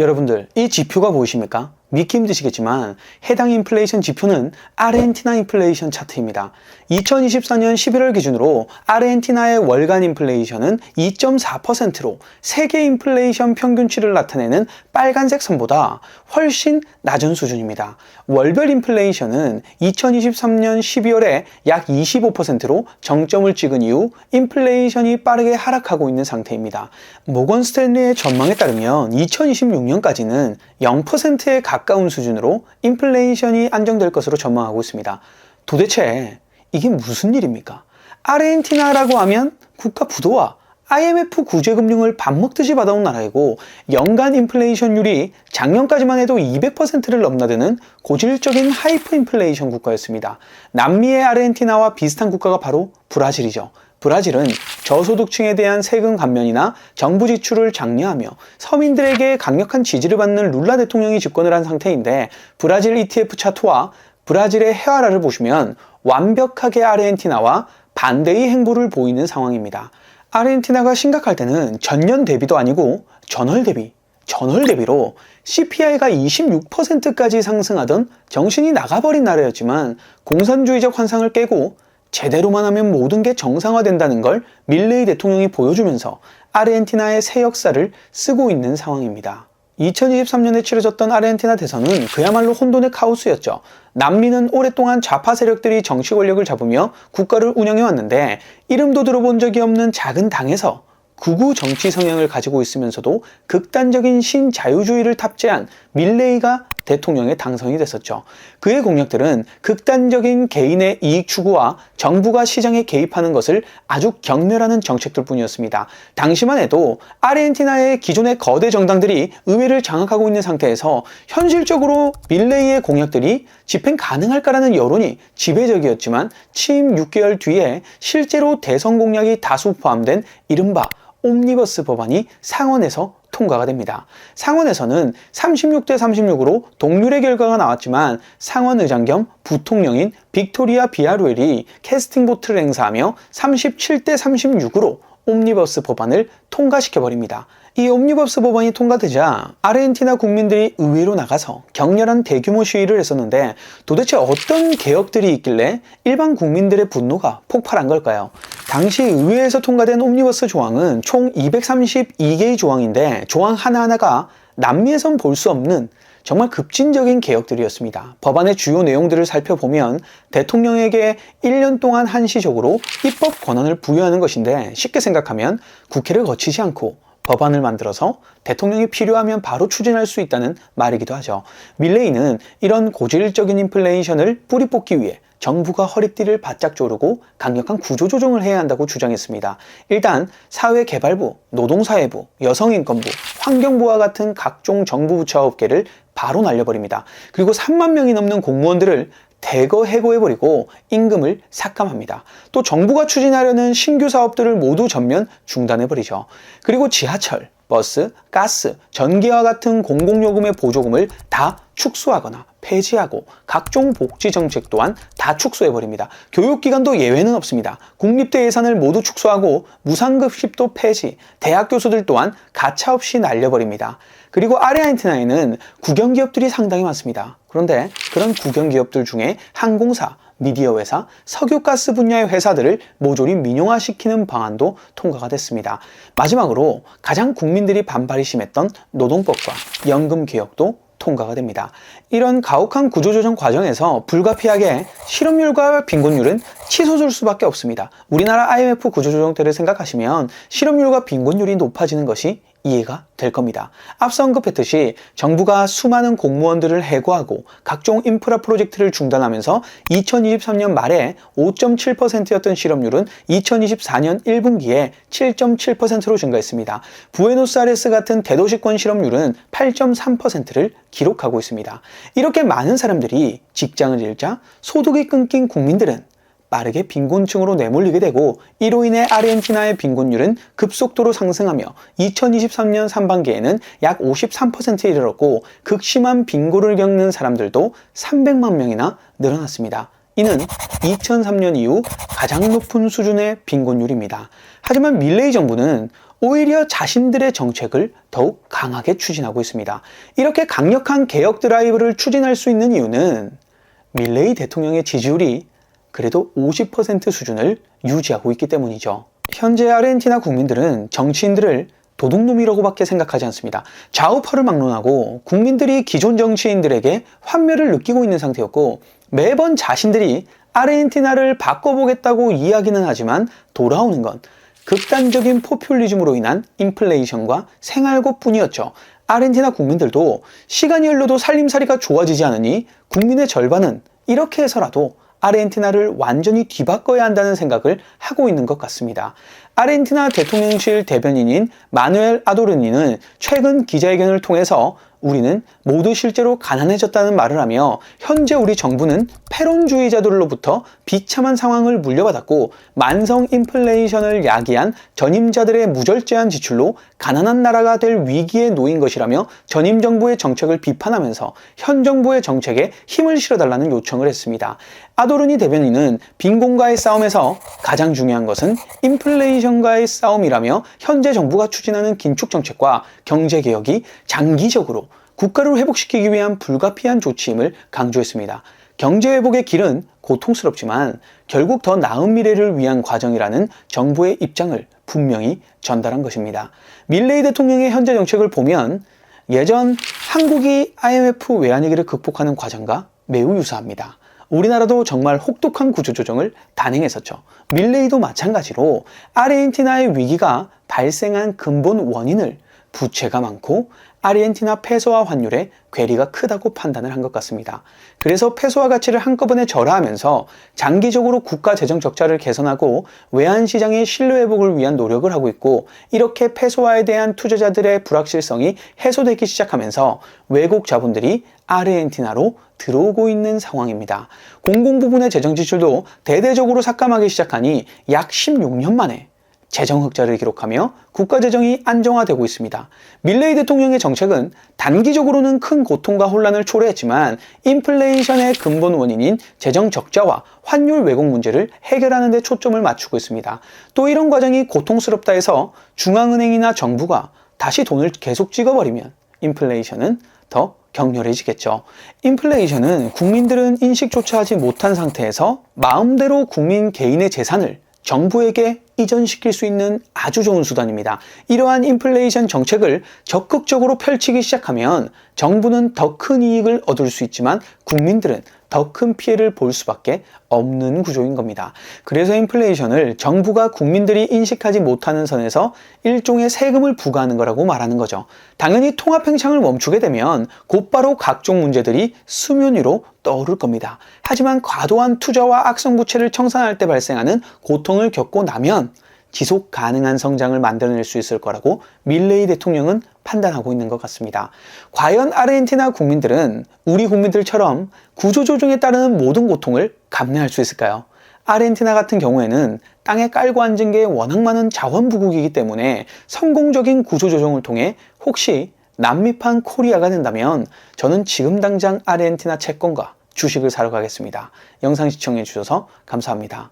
여러분들 이 지표가 보이십니까? 믿기 힘드시겠지만 해당 인플레이션 지표는 아르헨티나 인플레이션 차트입니다. 2024년 11월 기준으로 아르헨티나의 월간 인플레이션은 2.4%로 세계 인플레이션 평균치를 나타내는 빨간색 선보다 훨씬 낮은 수준입니다. 월별 인플레이션은 2023년 12월에 약 25%로 정점을 찍은 이후 인플레이션이 빠르게 하락하고 있는 상태입니다. 모건 스탠리의 전망에 따르면 2026년까지는 0%에 가 까운 수준으로 인플레이션이 안정될 것으로 전망하고 있습니다. 도대체 이게 무슨 일입니까? 아르헨티나라고 하면 국가 부도와 IMF 구제금융을 밥 먹듯이 받아온 나라이고 연간 인플레이션율이 작년까지만 해도 200%를 넘나드는 고질적인 하이퍼 인플레이션 국가였습니다. 남미의 아르헨티나와 비슷한 국가가 바로 브라질이죠. 브라질은 저소득층에 대한 세금 감면이나 정부 지출을 장려하며 서민들에게 강력한 지지를 받는 룰라 대통령이 집권을 한 상태인데 브라질 ETF 차트와 브라질의 헤아라를 보시면 완벽하게 아르헨티나와 반대의 행보를 보이는 상황입니다. 아르헨티나가 심각할 때는 전년 대비도 아니고 전월 대비, 전월 대비로 CPI가 26%까지 상승하던 정신이 나가버린 나라였지만 공산주의적 환상을 깨고 제대로만 하면 모든 게 정상화된다는 걸 밀레이 대통령이 보여주면서 아르헨티나의 새 역사를 쓰고 있는 상황입니다. 2023년에 치러졌던 아르헨티나 대선은 그야말로 혼돈의 카오스였죠. 남미는 오랫동안 좌파 세력들이 정치 권력을 잡으며 국가를 운영해 왔는데 이름도 들어본 적이 없는 작은 당에서 극우 정치 성향을 가지고 있으면서도 극단적인 신자유주의를 탑재한 밀레이가 대통령에 당선이 됐었죠. 그의 공약들은 극단적인 개인의 이익 추구와 정부가 시장에 개입하는 것을 아주 경멸하는 정책들 뿐이었습니다. 당시만 해도 아르헨티나의 기존의 거대 정당들이 의회를 장악하고 있는 상태에서 현실적으로 밀레이의 공약들이 집행 가능할까라는 여론이 지배적이었지만 취임 6개월 뒤에 실제로 대선 공약이 다수 포함된 이른바 옴니버스 법안이 상원에서 통과가 됩니다. 상원에서는 36대 36으로 동률의 결과가 나왔지만 상원 의장 겸 부통령인 빅토리아 비아루엘이 캐스팅 보트를 행사하며 37대 36으로 옴니버스 법안을 통과시켜버립니다. 이 옴니버스 법안이 통과되자 아르헨티나 국민들이 의회로 나가서 격렬한 대규모 시위를 했었는데 도대체 어떤 개혁들이 있길래 일반 국민들의 분노가 폭발한 걸까요? 당시 의회에서 통과된 옴니버스 조항은 총 232개의 조항인데 조항 하나하나가 남미에선 볼 수 없는 정말 급진적인 개혁들이었습니다. 법안의 주요 내용들을 살펴보면 대통령에게 1년 동안 한시적으로 입법 권한을 부여하는 것인데 쉽게 생각하면 국회를 거치지 않고 법안을 만들어서 대통령이 필요하면 바로 추진할 수 있다는 말이기도 하죠. 밀레이는 이런 고질적인 인플레이션을 뿌리 뽑기 위해 정부가 허리띠를 바짝 조르고 강력한 구조조정을 해야 한다고 주장했습니다. 일단 사회개발부, 노동사회부, 여성인권부, 환경부와 같은 각종 정부 부처 업계를 바로 날려버립니다. 그리고 3만 명이 넘는 공무원들을 대거 해고해버리고 임금을 삭감합니다. 또 정부가 추진하려는 신규 사업들을 모두 전면 중단해버리죠. 그리고 지하철, 버스, 가스, 전기와 같은 공공요금의 보조금을 다 축소하거나 폐지하고 각종 복지 정책 또한 다 축소해버립니다. 교육기관도 예외는 없습니다. 국립대 예산을 모두 축소하고 무상급식도 폐지, 대학 교수들 또한 가차없이 날려버립니다. 그리고 아르헨티나에는 국영기업들이 상당히 많습니다. 그런데 그런 국영기업들 중에 항공사, 미디어 회사, 석유가스 분야의 회사들을 모조리 민영화시키는 방안도 통과가 됐습니다. 마지막으로 가장 국민들이 반발이 심했던 노동법과 연금 개혁도 통과가 됩니다. 이런 가혹한 구조조정 과정에서 불가피하게 실업률과 빈곤율은 치솟을 수밖에 없습니다. 우리나라 IMF 구조조정 때를 생각하시면 실업률과 빈곤율이 높아지는 것이 이해가 될 겁니다. 앞서 언급했듯이 정부가 수많은 공무원들을 해고하고 각종 인프라 프로젝트를 중단하면서 2023년 말에 5.7%였던 실업률은 2024년 1분기에 7.7%로 증가했습니다. 부에노스아레스 같은 대도시권 실업률은 8.3%를 기록하고 있습니다. 이렇게 많은 사람들이 직장을 잃자 소득이 끊긴 국민들은 빠르게 빈곤층으로 내몰리게 되고 이로 인해 아르헨티나의 빈곤율은 급속도로 상승하며 2023년 상반기에는 약 53%에 이르렀고 극심한 빈곤을 겪는 사람들도 300만 명이나 늘어났습니다. 이는 2003년 이후 가장 높은 수준의 빈곤율입니다. 하지만 밀레이 정부는 오히려 자신들의 정책을 더욱 강하게 추진하고 있습니다. 이렇게 강력한 개혁 드라이브를 추진할 수 있는 이유는 밀레이 대통령의 지지율이 그래도 50% 수준을 유지하고 있기 때문이죠. 현재 아르헨티나 국민들은 정치인들을 도둑놈이라고밖에 생각하지 않습니다. 좌우파를 막론하고 국민들이 기존 정치인들에게 환멸을 느끼고 있는 상태였고 매번 자신들이 아르헨티나를 바꿔보겠다고 이야기는 하지만 돌아오는 건 극단적인 포퓰리즘으로 인한 인플레이션과 생활고 뿐이었죠. 아르헨티나 국민들도 시간이 흘러도 살림살이가 좋아지지 않으니 국민의 절반은 이렇게 해서라도 아르헨티나를 완전히 뒤바꿔야 한다는 생각을 하고 있는 것 같습니다. 아르헨티나 대통령실 대변인인 마누엘 아도르니는 최근 기자회견을 통해서 우리는 모두 실제로 가난해졌다는 말을 하며 현재 우리 정부는 패론주의자들로부터 비참한 상황을 물려받았고 만성 인플레이션을 야기한 전임자들의 무절제한 지출로 가난한 나라가 될 위기에 놓인 것이라며 전임 정부의 정책을 비판하면서 현 정부의 정책에 힘을 실어달라는 요청을 했습니다. 아도르니 대변인은 빈곤과의 싸움에서 가장 중요한 것은 인플레이션과의 싸움이라며 현재 정부가 추진하는 긴축 정책과 경제 개혁이 장기적으로 국가를 회복시키기 위한 불가피한 조치임을 강조했습니다. 경제 회복의 길은 고통스럽지만 결국 더 나은 미래를 위한 과정이라는 정부의 입장을 분명히 전달한 것입니다. 밀레이 대통령의 현재 정책을 보면 예전 한국이 IMF 외환위기를 극복하는 과정과 매우 유사합니다. 우리나라도 정말 혹독한 구조조정을 단행했었죠. 밀레이도 마찬가지로 아르헨티나의 위기가 발생한 근본 원인을 부채가 많고 아르헨티나 페소화 환율의 괴리가 크다고 판단을 한 것 같습니다. 그래서 페소화 가치를 한꺼번에 절하하면서 장기적으로 국가 재정 적자를 개선하고 외환 시장의 신뢰 회복을 위한 노력을 하고 있고 이렇게 페소화에 대한 투자자들의 불확실성이 해소되기 시작하면서 외국 자본들이 아르헨티나로 들어오고 있는 상황입니다. 공공 부분의 재정 지출도 대대적으로 삭감하기 시작하니 약 16년 만에 재정 흑자를 기록하며 국가 재정이 안정화되고 있습니다. 밀레이 대통령의 정책은 단기적으로는 큰 고통과 혼란을 초래했지만 인플레이션의 근본 원인인 재정 적자와 환율 왜곡 문제를 해결하는 데 초점을 맞추고 있습니다. 또 이런 과정이 고통스럽다 해서 중앙은행이나 정부가 다시 돈을 계속 찍어버리면 인플레이션은 더 격렬해지겠죠. 인플레이션은 국민들은 인식조차 하지 못한 상태에서 마음대로 국민 개인의 재산을 정부에게 이전시킬 수 있는 아주 좋은 수단입니다. 이러한 인플레이션 정책을 적극적으로 펼치기 시작하면 정부는 더 큰 이익을 얻을 수 있지만 국민들은 더 큰 피해를 볼 수밖에 없는 구조인 겁니다. 그래서 인플레이션을 정부가 국민들이 인식하지 못하는 선에서 일종의 세금을 부과하는 거라고 말하는 거죠. 당연히 통합 행창을 멈추게 되면 곧바로 각종 문제들이 수면 위로 떠오를 겁니다. 하지만 과도한 투자와 악성 부채를 청산할 때 발생하는 고통을 겪고 나면 지속 가능한 성장을 만들어낼 수 있을 거라고 밀레이 대통령은 판단하고 있는 것 같습니다. 과연 아르헨티나 국민들은 우리 국민들처럼 구조조정에 따르는 모든 고통을 감내할 수 있을까요? 아르헨티나 같은 경우에는 땅에 깔고 앉은 게 워낙 많은 자원부국이기 때문에 성공적인 구조조정을 통해 혹시 남미판 코리아가 된다면 저는 지금 당장 아르헨티나 채권과 주식을 사러 가겠습니다. 영상 시청해 주셔서 감사합니다.